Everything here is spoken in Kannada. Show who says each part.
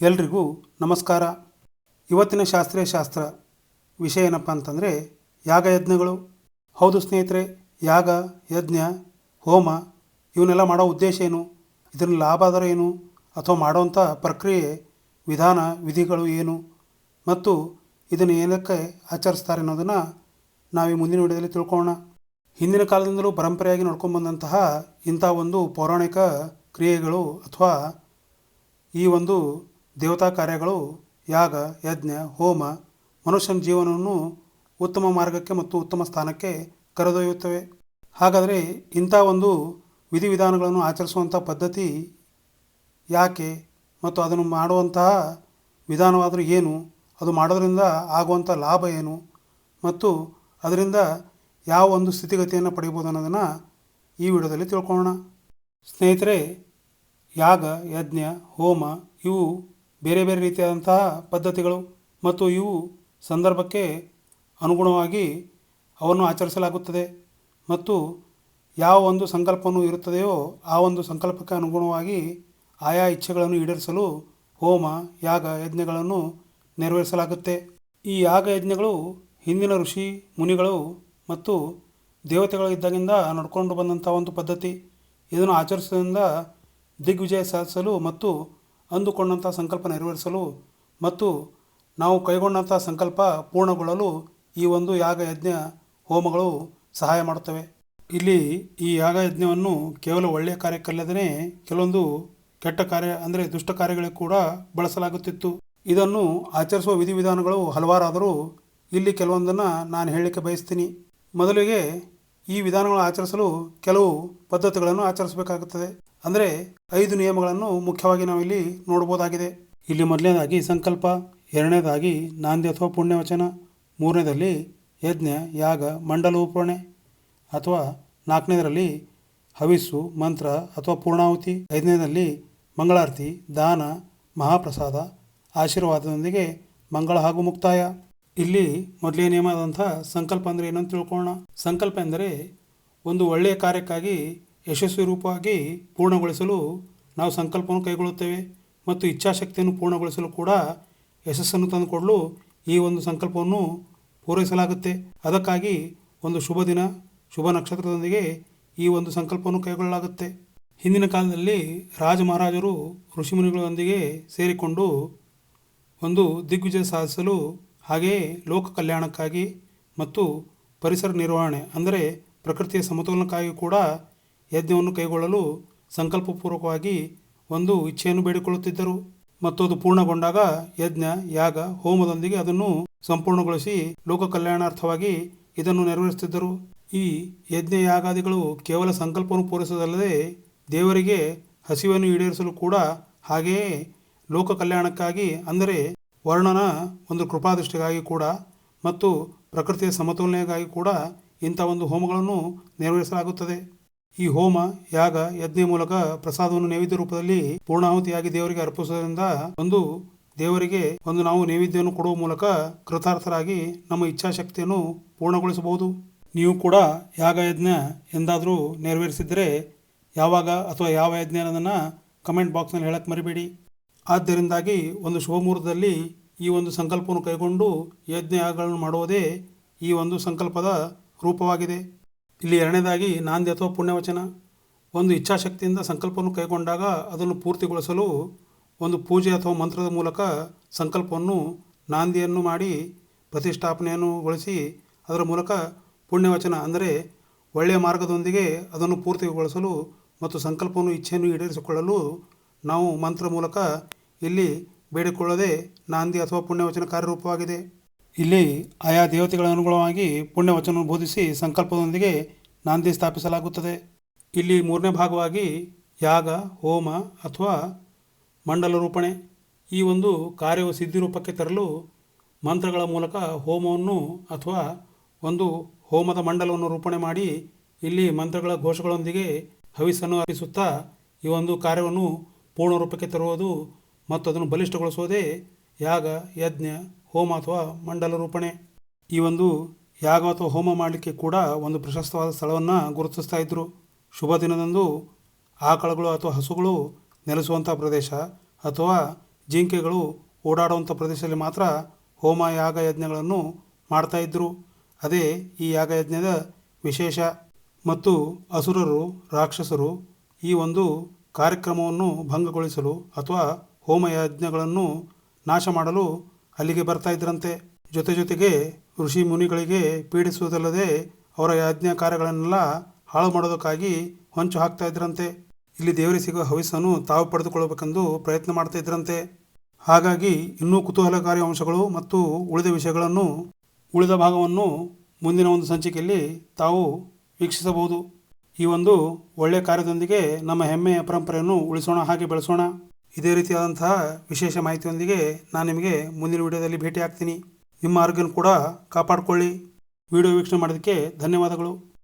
Speaker 1: ಎಲ್ರಿಗೂ ನಮಸ್ಕಾರ. ಇವತ್ತಿನ ಶಾಸ್ತ್ರೀಯ ಶಾಸ್ತ್ರ ವಿಷಯ ಏನಪ್ಪ ಅಂತಂದರೆ ಯಾಗಯಜ್ಞಗಳು ಹೌದು ಸ್ನೇಹಿತರೆ, ಯಾಗ, ಯಜ್ಞ, ಹೋಮ, ಇವನ್ನೆಲ್ಲ ಮಾಡೋ ಉದ್ದೇಶ ಏನು? ಇದರ ಲಾಭ ಏನು? ಅಥವಾ ಮಾಡುವಂಥ ಪ್ರಕ್ರಿಯೆ, ವಿಧಾನ, ವಿಧಿಗಳು ಏನು? ಮತ್ತು ಇದನ್ನು ಏನಕ್ಕೆ ಆಚರಿಸ್ತಾರೆ ಅನ್ನೋದನ್ನು ನಾವು ಈ ಮುಂದಿನ ವಿಡಿಯೋದಲ್ಲಿ ತಿಳ್ಕೊಳ್ಳೋಣ. ಹಿಂದಿನ ಕಾಲದಿಂದಲೂ ಪರಂಪರೆಯಾಗಿ ನಡ್ಕೊಂಡ್ಬಂದಂತಹ ಇಂಥ ಒಂದು ಪೌರಾಣಿಕ ಕ್ರಿಯೆಗಳು ಅಥವಾ ಈ ಒಂದು ದೇವತಾ ಕಾರ್ಯಗಳು, ಯಾಗ, ಯಜ್ಞ, ಹೋಮ, ಮನುಷ್ಯನ ಜೀವನವನ್ನು ಉತ್ತಮ ಮಾರ್ಗಕ್ಕೆ ಮತ್ತು ಉತ್ತಮ ಸ್ಥಾನಕ್ಕೆ ಕರೆದೊಯ್ಯುತ್ತವೆ. ಹಾಗಾದರೆ ಇಂಥ ಒಂದು ವಿಧಿವಿಧಾನಗಳನ್ನು ಆಚರಿಸುವಂಥ ಪದ್ಧತಿ ಯಾಕೆ ಮತ್ತು ಅದನ್ನು ಮಾಡುವಂತಹ ವಿಧಾನವಾದರೂ ಏನು, ಅದು ಮಾಡೋದರಿಂದ ಆಗುವಂಥ ಲಾಭ ಏನು ಮತ್ತು ಅದರಿಂದ ಯಾವ ಒಂದು ಸ್ಥಿತಿಗತಿಯನ್ನು ಪಡೆಯಬಹುದು ಅನ್ನೋದನ್ನು ಈ ವಿಡಿಯೋದಲ್ಲಿ ತಿಳ್ಕೊಳ್ಳೋಣ. ಸ್ನೇಹಿತರೆ, ಯಾಗ, ಯಜ್ಞ, ಹೋಮ ಇವು ಬೇರೆ ಬೇರೆ ರೀತಿಯಾದಂತಹ ಪದ್ಧತಿಗಳು ಮತ್ತು ಇವು ಸಂದರ್ಭಕ್ಕೆ ಅನುಗುಣವಾಗಿ ಅವನ್ನು ಆಚರಿಸಲಾಗುತ್ತದೆ ಮತ್ತು ಯಾವ ಒಂದು ಸಂಕಲ್ಪವನ್ನು ಇರುತ್ತದೆಯೋ ಆ ಒಂದು ಸಂಕಲ್ಪಕ್ಕೆ ಅನುಗುಣವಾಗಿ ಆಯಾ ಇಚ್ಛೆಗಳನ್ನು ಈಡೇರಿಸಲು ಹೋಮ, ಯಾಗ ಯಜ್ಞಗಳನ್ನು ನೆರವೇರಿಸಲಾಗುತ್ತೆ. ಈ ಯಾಗ ಯಜ್ಞಗಳು ಹಿಂದಿನ ಋಷಿ, ಮುನಿಗಳು ಮತ್ತು ದೇವತೆಗಳು ಇದ್ದಾಗಿಂದ ನಡ್ಕೊಂಡು ಬಂದಂಥ ಒಂದು ಪದ್ಧತಿ. ಇದನ್ನು ಆಚರಿಸೋದ್ರಿಂದ ದಿಗ್ವಿಜಯ ಸಾಧಿಸಲು ಮತ್ತು ಅಂದುಕೊಂಡಂಥ ಸಂಕಲ್ಪ ನೆರವೇರಿಸಲು ಮತ್ತು ನಾವು ಕೈಗೊಂಡಂಥ ಸಂಕಲ್ಪ ಪೂರ್ಣಗೊಳ್ಳಲು ಈ ಒಂದು ಯಾಗ ಯಜ್ಞ ಹೋಮಗಳು ಸಹಾಯ ಮಾಡುತ್ತವೆ. ಇಲ್ಲಿ ಈ ಯಾಗ ಯಜ್ಞವನ್ನು ಕೇವಲ ಒಳ್ಳೆಯ ಕಾರ್ಯಕ್ಕಲ್ಲದೇ ಕೆಲವೊಂದು ಕೆಟ್ಟ ಕಾರ್ಯ ಅಂದರೆ ದುಷ್ಟ ಕಾರ್ಯಗಳಿಗೆ ಕೂಡ ಬಳಸಲಾಗುತ್ತಿತ್ತು. ಇದನ್ನು ಆಚರಿಸುವ ವಿಧಿವಿಧಾನಗಳು ಹಲವಾರಾದರೂ ಇಲ್ಲಿ ಕೆಲವೊಂದನ್ನು ನಾನು ಹೇಳಲಿಕ್ಕೆ ಬಯಸ್ತೀನಿ. ಮೊದಲಿಗೆ ಈ ವಿಧಾನಗಳನ್ನು ಆಚರಿಸಲು ಕೆಲವು ಪದ್ಧತಿಗಳನ್ನು ಆಚರಿಸಬೇಕಾಗುತ್ತದೆ. ಅಂದರೆ ಐದು ನಿಯಮಗಳನ್ನು ಮುಖ್ಯವಾಗಿ ನಾವಿಲ್ಲಿ ನೋಡ್ಬೋದಾಗಿದೆ ಇಲ್ಲಿ ಮೊದಲನೇದಾಗಿ ಸಂಕಲ್ಪ, ಎರಡನೇದಾಗಿ ನಾಂದಿ ಅಥವಾ ಪುಣ್ಯವಚನ, ಮೂರನೇದಲ್ಲಿ ಯಜ್ಞ, ಯಾಗ ಮಂಡಲೋಪಣೆ ಅಥವಾ ನಾಲ್ಕನೇದರಲ್ಲಿ ಹವಿಸ್ಸು, ಮಂತ್ರ ಅಥವಾ ಪೂರ್ಣಾಹುತಿ, ಐದನೇದಲ್ಲಿ ಮಂಗಳಾರತಿ, ದಾನ, ಮಹಾಪ್ರಸಾದ, ಆಶೀರ್ವಾದದೊಂದಿಗೆ ಮಂಗಳ ಹಾಗೂ ಮುಕ್ತಾಯ. ಇಲ್ಲಿ ಮೊದಲೇ ನಿಯಮದಂಥ ಸಂಕಲ್ಪ ಅಂದರೆ ಏನಂತ ತಿಳ್ಕೊಳ್ಳೋಣ. ಸಂಕಲ್ಪ ಎಂದರೆ ಒಂದು ಒಳ್ಳೆಯ ಕಾರ್ಯಕ್ಕಾಗಿ ಯಶಸ್ವಿ ರೂಪವಾಗಿ ಪೂರ್ಣಗೊಳಿಸಲು ನಾವು ಸಂಕಲ್ಪವನ್ನು ಕೈಗೊಳ್ಳುತ್ತೇವೆ ಮತ್ತು ಇಚ್ಛಾಶಕ್ತಿಯನ್ನು ಪೂರ್ಣಗೊಳಿಸಲು ಕೂಡ ಯಶಸ್ಸನ್ನು ತಂದುಕೊಡಲು ಈ ಒಂದು ಸಂಕಲ್ಪವನ್ನು ಪೂರೈಸಲಾಗುತ್ತೆ. ಅದಕ್ಕಾಗಿ ಒಂದು ಶುಭ ದಿನ, ಶುಭ ನಕ್ಷತ್ರದೊಂದಿಗೆ ಈ ಒಂದು ಸಂಕಲ್ಪವನ್ನು ಕೈಗೊಳ್ಳಲಾಗುತ್ತೆ. ಹಿಂದಿನ ಕಾಲದಲ್ಲಿ ರಾಜ ಮಹಾರಾಜರು, ಋಷಿಮುನಿಗಳೊಂದಿಗೆ ಸೇರಿಕೊಂಡು ಒಂದು ದಿಗ್ವಿಜಯ ಸಾಧಿಸಲು ಹಾಗೆಯೇ ಲೋಕ ಕಲ್ಯಾಣಕ್ಕಾಗಿ ಮತ್ತು ಪರಿಸರ ನಿರ್ವಹಣೆ, ಅಂದರೆ ಪ್ರಕೃತಿಯ ಸಮತೋಲನಕ್ಕಾಗಿ ಕೂಡ ಯಜ್ಞವನ್ನು ಕೈಗೊಳ್ಳಲು ಸಂಕಲ್ಪಪೂರ್ವಕವಾಗಿ ಒಂದು ಇಚ್ಛೆಯನ್ನು ಬೇಡಿಕೊಳ್ಳುತ್ತಿದ್ದರು. ಮತ್ತು ಅದು ಪೂರ್ಣಗೊಂಡಾಗ ಯಜ್ಞ, ಯಾಗ, ಹೋಮದೊಂದಿಗೆ ಅದನ್ನು ಸಂಪೂರ್ಣಗೊಳಿಸಿ ಲೋಕ ಕಲ್ಯಾಣಾರ್ಥವಾಗಿ ಇದನ್ನು ನೆರವೇರಿಸುತ್ತಿದ್ದರು. ಈ ಯಜ್ಞ, ಯಾಗಾದಿಗಳು ಕೇವಲ ಸಂಕಲ್ಪವನ್ನು ಪೂರೈಸುವುದಲ್ಲದೆ ದೇವರಿಗೆ ಹಸಿವನ್ನು ಈಡೇರಿಸಲು ಕೂಡ ಹಾಗೆಯೇ ಲೋಕ ಕಲ್ಯಾಣಕ್ಕಾಗಿ ಅಂದರೆ ವರ್ಣನ ಒಂದು ಕೃಪಾದೃಷ್ಟಿಗಾಗಿ ಕೂಡ ಮತ್ತು ಪ್ರಕೃತಿಯ ಸಮತೋಲನೆಗಾಗಿ ಕೂಡ ಇಂಥ ಒಂದು ಹೋಮಗಳನ್ನು ನೆರವೇರಿಸಲಾಗುತ್ತದೆ. ಈ ಹೋಮ, ಯಾಗ, ಯಜ್ಞ ಮೂಲಕ ಪ್ರಸಾದವನ್ನು ನೈವೇದ್ಯ ರೂಪದಲ್ಲಿ ಪೂರ್ಣಾಹುತಿಯಾಗಿ ದೇವರಿಗೆ ಅರ್ಪಿಸುವುದರಿಂದ ಒಂದು ದೇವರಿಗೆ ಒಂದು ನಾವು ನೈವೇದ್ಯವನ್ನು ಕೊಡುವ ಮೂಲಕ ಕೃತಾರ್ಥರಾಗಿ ನಮ್ಮ ಇಚ್ಛಾಶಕ್ತಿಯನ್ನು ಪೂರ್ಣಗೊಳಿಸಬಹುದು. ನೀವು ಕೂಡ ಯಾಗ, ಯಜ್ಞ ಎಂದಾದರೂ ನೆರವೇರಿಸಿದರೆ ಯಾವಾಗ ಅಥವಾ ಯಾವ ಯಜ್ಞ ಅನ್ನೋದನ್ನು ಕಮೆಂಟ್ ಬಾಕ್ಸ್ನಲ್ಲಿ ಹೇಳಕ್ಕೆ ಮರಿಬೇಡಿ. ಆದ್ದರಿಂದಾಗಿ ಒಂದು ಶುಭ ಮುಹೂರ್ತದಲ್ಲಿ ಈ ಒಂದು ಸಂಕಲ್ಪವನ್ನು ಕೈಗೊಂಡು ಯಜ್ಞ ಯಾಗಗಳನ್ನು ಮಾಡುವುದೇ ಈ ಒಂದು ಸಂಕಲ್ಪದ ರೂಪವಾಗಿದೆ. ಇಲ್ಲಿ ಎರಡನೇದಾಗಿ ನಾಂದಿ ಅಥವಾ ಪುಣ್ಯವಚನ, ಒಂದು ಇಚ್ಛಾಶಕ್ತಿಯಿಂದ ಸಂಕಲ್ಪವನ್ನು ಕೈಗೊಂಡಾಗ ಅದನ್ನು ಪೂರ್ತಿಗೊಳಿಸಲು ಒಂದು ಪೂಜೆ ಅಥವಾ ಮಂತ್ರದ ಮೂಲಕ ಸಂಕಲ್ಪವನ್ನು, ನಾಂದಿಯನ್ನು ಮಾಡಿ ಪ್ರತಿಷ್ಠಾಪನೆಯನ್ನು ಗೊಳಿಸಿ ಅದರ ಮೂಲಕ ಪುಣ್ಯವಚನ, ಅಂದರೆ ಒಳ್ಳೆಯ ಮಾರ್ಗದೊಂದಿಗೆ ಅದನ್ನು ಪೂರ್ತಿಗೊಳಿಸಲು ಮತ್ತು ಸಂಕಲ್ಪವನ್ನು, ಇಚ್ಛೆಯನ್ನು ಈಡೇರಿಸಿಕೊಳ್ಳಲು ನಾವು ಮಂತ್ರ ಮೂಲಕ ಇಲ್ಲಿ ಬೇಡಿಕೊಳ್ಳದೆ ನಾಂದಿ ಅಥವಾ ಪುಣ್ಯವಚನ ಕಾರ್ಯರೂಪವಾಗಿದೆ. ಇಲ್ಲಿ ಆಯಾ ದೇವತೆಗಳ ಅನುಗುಣವಾಗಿ ಪುಣ್ಯವಚನವನ್ನು ಬೋಧಿಸಿ ಸಂಕಲ್ಪದೊಂದಿಗೆ ನಾಂದಿ ಸ್ಥಾಪಿಸಲಾಗುತ್ತದೆ. ಇಲ್ಲಿ ಮೂರನೇ ಭಾಗವಾಗಿ ಯಾಗ, ಹೋಮ ಅಥವಾ ಮಂಡಲ ರೂಪಣೆ. ಈ ಒಂದು ಕಾರ್ಯವು ಸಿದ್ಧಿ ರೂಪಕ್ಕೆ ತರಲು ಮಂತ್ರಗಳ ಮೂಲಕ ಹೋಮವನ್ನು ಅಥವಾ ಒಂದು ಹೋಮದ ಮಂಡಲವನ್ನು ರೂಪಣೆ ಮಾಡಿ ಇಲ್ಲಿ ಮಂತ್ರಗಳ ಘೋಷಗಳೊಂದಿಗೆ ಹವಿಸನ್ನು ಅರ್ಪಿಸುತ್ತಾ ಈ ಒಂದು ಕಾರ್ಯವನ್ನು ಪೂರ್ಣ ರೂಪಕ್ಕೆ ತರುವುದು ಮತ್ತು ಅದನ್ನು ಬಲಿಷ್ಠಗೊಳಿಸುವುದೇ ಯಾಗ, ಯಜ್ಞ ಹೋಮ ಅಥವಾ ಮಂಡಲ ರೂಪಣೆ. ಈ ಒಂದು ಯಾಗ ಅಥವಾ ಹೋಮ ಮಾಡಲಿಕ್ಕೆ ಕೂಡ ಒಂದು ಪ್ರಶಸ್ತವಾದ ಸ್ಥಳವನ್ನು ಗುರುತಿಸ್ತಾ ಇದ್ದರು ಶುಭ ದಿನದಂದು ಆಕಳುಗಳು ಅಥವಾ ಹಸುಗಳು ನೆಲೆಸುವಂಥ ಪ್ರದೇಶ ಅಥವಾ ಜಿಂಕೆಗಳು ಓಡಾಡುವಂಥ ಪ್ರದೇಶದಲ್ಲಿ ಮಾತ್ರ ಹೋಮ ಯಾಗ ಯಜ್ಞಗಳನ್ನು ಮಾಡ್ತಾ ಇದ್ದರು ಅದೇ ಈ ಯಾಗಯಜ್ಞದ ವಿಶೇಷ. ಮತ್ತು ಅಸುರರು, ರಾಕ್ಷಸರು ಈ ಒಂದು ಕಾರ್ಯಕ್ರಮವನ್ನು ಭಂಗಗೊಳಿಸಲು ಅಥವಾ ಹೋಮ ಯಜ್ಞಗಳನ್ನು ನಾಶ ಮಾಡಲು ಅಲ್ಲಿಗೆ ಬರ್ತಾ ಇದ್ರಂತೆ. ಜೊತೆ ಜೊತೆಗೆ ಋಷಿ ಮುನಿಗಳಿಗೆ ಪೀಡಿಸುವುದಲ್ಲದೆ ಅವರ ಯಜ್ಞ ಕಾರ್ಯಗಳನ್ನೆಲ್ಲ ಹಾಳು ಮಾಡೋದಕ್ಕಾಗಿ ಹೊಂಚು ಹಾಕ್ತಾ ಇದ್ರಂತೆ. ಇಲ್ಲಿ ದೇವರಿಗೆ ಸಿಗುವ ಹವಿಸ್ಸನ್ನು ತಾವು ಪಡೆದುಕೊಳ್ಳಬೇಕೆಂದು ಪ್ರಯತ್ನ ಮಾಡ್ತಾ ಇದ್ರಂತೆ. ಹಾಗಾಗಿ ಇನ್ನೂ ಕುತೂಹಲಕಾರಿ ಅಂಶಗಳು ಮತ್ತು ಉಳಿದ ವಿಷಯಗಳನ್ನು, ಉಳಿದ ಭಾಗವನ್ನು ಮುಂದಿನ ಒಂದು ಸಂಚಿಕೆಯಲ್ಲಿ ತಾವು ವೀಕ್ಷಿಸಬಹುದು. ಈ ಒಂದು ಒಳ್ಳೆಯ ಕಾರ್ಯದೊಂದಿಗೆ ನಮ್ಮ ಹೆಮ್ಮೆಯ ಪರಂಪರೆಯನ್ನು ಉಳಿಸೋಣ, ಹಾಗೆ ಬೆಳೆಸೋಣ. ಇದೇ ರೀತಿಯಾದಂತಹ ವಿಶೇಷ ಮಾಹಿತಿಯೊಂದಿಗೆ ನಾನು ನಿಮಗೆ ಮುಂದಿನ ವಿಡಿಯೋದಲ್ಲಿ ಭೇಟಿ ಆಗ್ತೀನಿ ನಿಮ್ಮ ಆರೋಗ್ಯನ ಕೂಡ ಕಾಪಾಡಿಕೊಳ್ಳಿ. ವಿಡಿಯೋ ವೀಕ್ಷಣೆ ಮಾಡೋದಕ್ಕೆ ಧನ್ಯವಾದಗಳು.